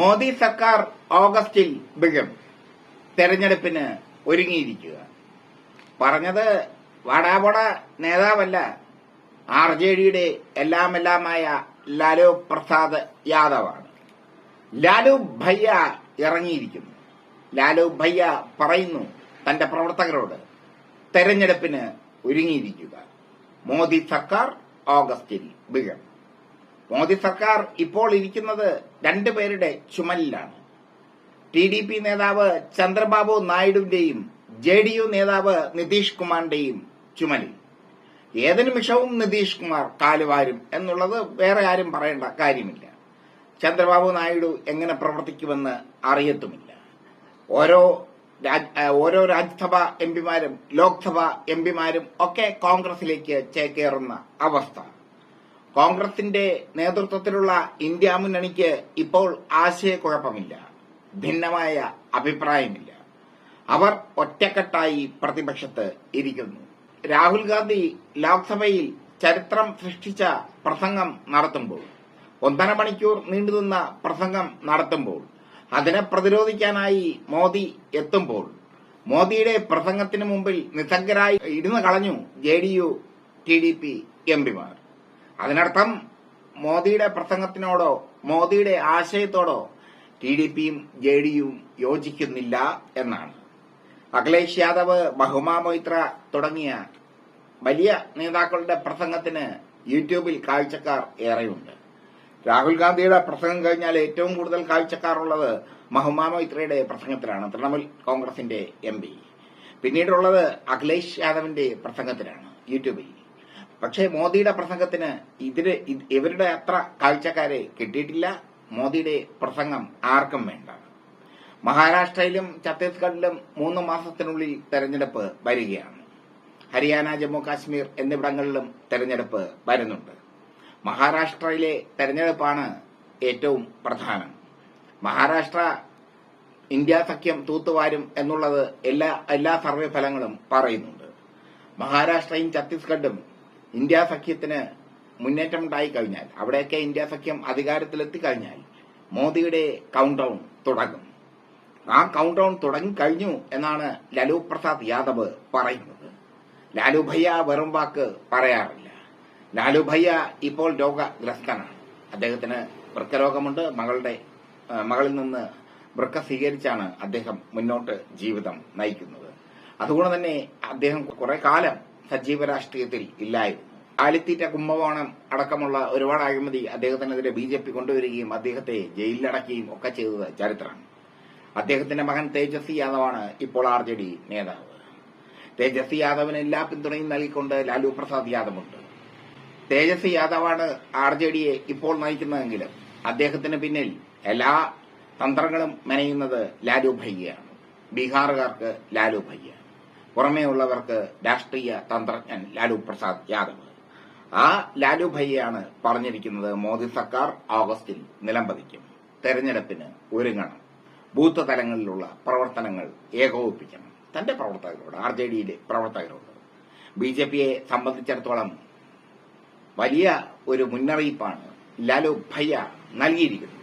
മോദി സർക്കാർ ഓഗസ്റ്റിൽ വീഴും. തെരഞ്ഞെടുപ്പിന് ഒരുങ്ങിയിരിക്കുക. പറഞ്ഞത് വാടാപോട നേതാവല്ല ആർ ജെ ഡിയുടെ എല്ലാമെല്ലാമായ ലാലു പ്രസാദ് യാദവാണ്. ലാലു ഭയ്യ ഇറങ്ങിയിരിക്കുന്നു. ലാലു ഭയ്യ പറയുന്നു തന്റെ പ്രവർത്തകരോട് തെരഞ്ഞെടുപ്പിന് ഒരുങ്ങിയിരിക്കുക. മോദി സർക്കാർ ഓഗസ്റ്റിൽ വീഴും. മോദി സർക്കാർ ഇപ്പോൾ ഇരിക്കുന്നത് രണ്ടുപേരുടെ ചുമലിലാണ്. ടി ഡി പി നേതാവ് ചന്ദ്രബാബു നായിഡുവിന്റെയും ജെ ഡി യു നേതാവ് നിതീഷ് കുമാറിന്റെയും ചുമലിൽ. ഏത് നിമിഷവും നിതീഷ് കുമാർ കാലുവാരും എന്നുള്ളത് വേറെ ആരും പറയേണ്ട കാര്യമില്ല. ചന്ദ്രബാബു നായിഡു എങ്ങനെ പ്രവർത്തിക്കുമെന്ന് അറിയത്തുമില്ല. ഓരോ ഓരോ രാജ്യസഭ എംപിമാരും ലോക്സഭ എംപിമാരും ഒക്കെ കോൺഗ്രസിലേക്ക് ചേക്കേറുന്ന അവസ്ഥ. കോൺഗ്രസിന്റെ നേതൃത്വത്തിലുള്ള ഇന്ത്യ മുന്നണിക്ക് ഇപ്പോൾ ആശയക്കുഴപ്പമില്ല. ഭിന്നമായ അഭിപ്രായമില്ല. അവർ ഒറ്റക്കെട്ടായി പ്രതിപക്ഷത്ത് ഇരിക്കുന്നു. രാഹുൽ ഗാന്ധി ലോക്സഭയിൽ ചരിത്രം സൃഷ്ടിച്ച പ്രസംഗം നടത്തുമ്പോൾ ഒന്നര മണിക്കൂർ നീണ്ടുനിന്ന പ്രസംഗം നടത്തുമ്പോൾ അതിനെ പ്രതിരോധിക്കാനായി മോദി എത്തുമ്പോൾ മോദിയുടെ പ്രസംഗത്തിന് മുമ്പിൽ നിസ്സംഗരായി ഇരുന്ന് കളഞ്ഞു J D U T D P എംപിമാർ അതിനർത്ഥം മോദിയുടെ പ്രസംഗത്തിനോടോ മോദിയുടെ ആശയത്തോടോ ടി ഡി പിയും ജെ ഡിയും യോജിക്കുന്നില്ല എന്നാണ്. അഖിലേഷ് യാദവ് ബഹുമാ മൊയ്ത്ര തുടങ്ങിയ വലിയ നേതാക്കളുടെ പ്രസംഗത്തിന് യൂട്യൂബിൽ കാഴ്ചക്കാർ ഏറെയുണ്ട്. രാഹുൽ ഗാന്ധിയുടെ പ്രസംഗം കഴിഞ്ഞാൽ ഏറ്റവും കൂടുതൽ കാഴ്ചക്കാരുള്ളത് മഹുമാ മൈത്രയുടെ പ്രസംഗത്തിലാണ് തൃണമൂൽ കോൺഗ്രസിന്റെ എം പിന്നീടുള്ളത് അഖിലേഷ് യാദവിന്റെ പ്രസംഗത്തിലാണ് യൂട്യൂബിൽ. പക്ഷേ മോദിയുടെ പ്രസംഗത്തിന് ഇതിന് ഇവരുടെ അത്ര കാഴ്ചക്കാരെ കിട്ടിയിട്ടില്ല. മോദിയുടെ പ്രസംഗം ആർക്കും വേണ്ട. മഹാരാഷ്ട്രയിലും ഛത്തീസ്ഗഡിലും മൂന്ന് മാസത്തിനുള്ളിൽ തെരഞ്ഞെടുപ്പ് വരികയാണ്. ഹരിയാന ജമ്മു കാശ്മീർ എന്നിവിടങ്ങളിലും തെരഞ്ഞെടുപ്പ് വരുന്നുണ്ട്. മഹാരാഷ്ട്രയിലെ തെരഞ്ഞെടുപ്പാണ് ഏറ്റവും പ്രധാനം. മഹാരാഷ്ട്ര ഇന്ത്യ സഖ്യം തൂത്തുവാരും എന്നുള്ളത് എല്ലാ എല്ലാ സർവേ ഫലങ്ങളും പറയുന്നുണ്ട്. മഹാരാഷ്ട്രയും ഛത്തീസ്ഗഡും ഇന്ത്യ സഖ്യത്തിന് മുന്നേറ്റമുണ്ടായി കഴിഞ്ഞാൽ അവിടെയൊക്കെ ഇന്ത്യ സഖ്യം അധികാരത്തിലെത്തി കഴിഞ്ഞാൽ മോദിയുടെ കൗണ്ട് ഡൗൺ തുടങ്ങും. ആ കൗണ്ട് ഡൗൺ തുടങ്ങിക്കഴിഞ്ഞു എന്നാണ് ലാലു പ്രസാദ് യാദവ് പറയുന്നത്. ലാലു ഭയ്യ വെറും വാക്ക് പറയാറില്ല. ലാലു ഭയ്യ ഇപ്പോൾ രോഗഗ്രസ്തനാണ്. അദ്ദേഹത്തിന് വൃക്കരോഗമുണ്ട്. മകളുടെ മകളിൽ നിന്ന് വൃക്ക സ്വീകരിച്ചാണ് അദ്ദേഹം മുന്നോട്ട് ജീവിതം നയിക്കുന്നത്. അതുകൊണ്ട് തന്നെ അദ്ദേഹം കുറെ കാലം സജീവ രാഷ്ട്രീയത്തിൽ ഇല്ലായിരുന്നു. ആലിത്തീറ്റ കുംഭകോണം അടക്കമുള്ള ഒരുപാട് അഴിമതി അദ്ദേഹത്തിനെതിരെ ബി ജെ പി കൊണ്ടുവരികയും അദ്ദേഹത്തെ ജയിലിലടക്കുകയും ഒക്കെ ചെയ്തത് ചരിത്രമാണ്. അദ്ദേഹത്തിന്റെ മകൻ തേജസ്വി യാദവാണ് ഇപ്പോൾ ആർ ജെ ഡി നേതാവ്. തേജസ്വി യാദവിന് എല്ലാ പിന്തുണയും നൽകിക്കൊണ്ട് ലാലു പ്രസാദ് യാദവുണ്ട് തേജസ്വി യാദവാണ് ആർ ജെ ഡിയെ ഇപ്പോൾ നയിക്കുന്നതെങ്കിലും അദ്ദേഹത്തിന് പിന്നിൽ എല്ലാ തന്ത്രങ്ങളും മെനയുന്നത് ലാലു ഭയ്യയാണ്. ബീഹാറുകാർക്ക് ലാലു ഭയ്യ. പുറമേയുള്ളവർക്ക് രാഷ്ട്രീയ തന്ത്രജ്ഞൻ ലാലു പ്രസാദ് യാദവ്. ആ ലാലു ഭയ്യാണ് പറഞ്ഞിരിക്കുന്നത് മോദി സർക്കാർ ഓഗസ്റ്റിൽ നിലംപതിക്കും. തെരഞ്ഞെടുപ്പിന് ഒരുങ്ങണം. ബൂത്ത് തലങ്ങളിലുള്ള പ്രവർത്തനങ്ങൾ ഏകോപിപ്പിക്കണം. തന്റെ പ്രവർത്തകരോട് ആർ ജെ ഡിയിലെ പ്രവർത്തകരോട്. ബി ജെ പിയെ സംബന്ധിച്ചിടത്തോളം വലിയ ഒരു മുന്നറിയിപ്പാണ് ലാലു ഭയ്യ നൽകിയിരിക്കുന്നത്.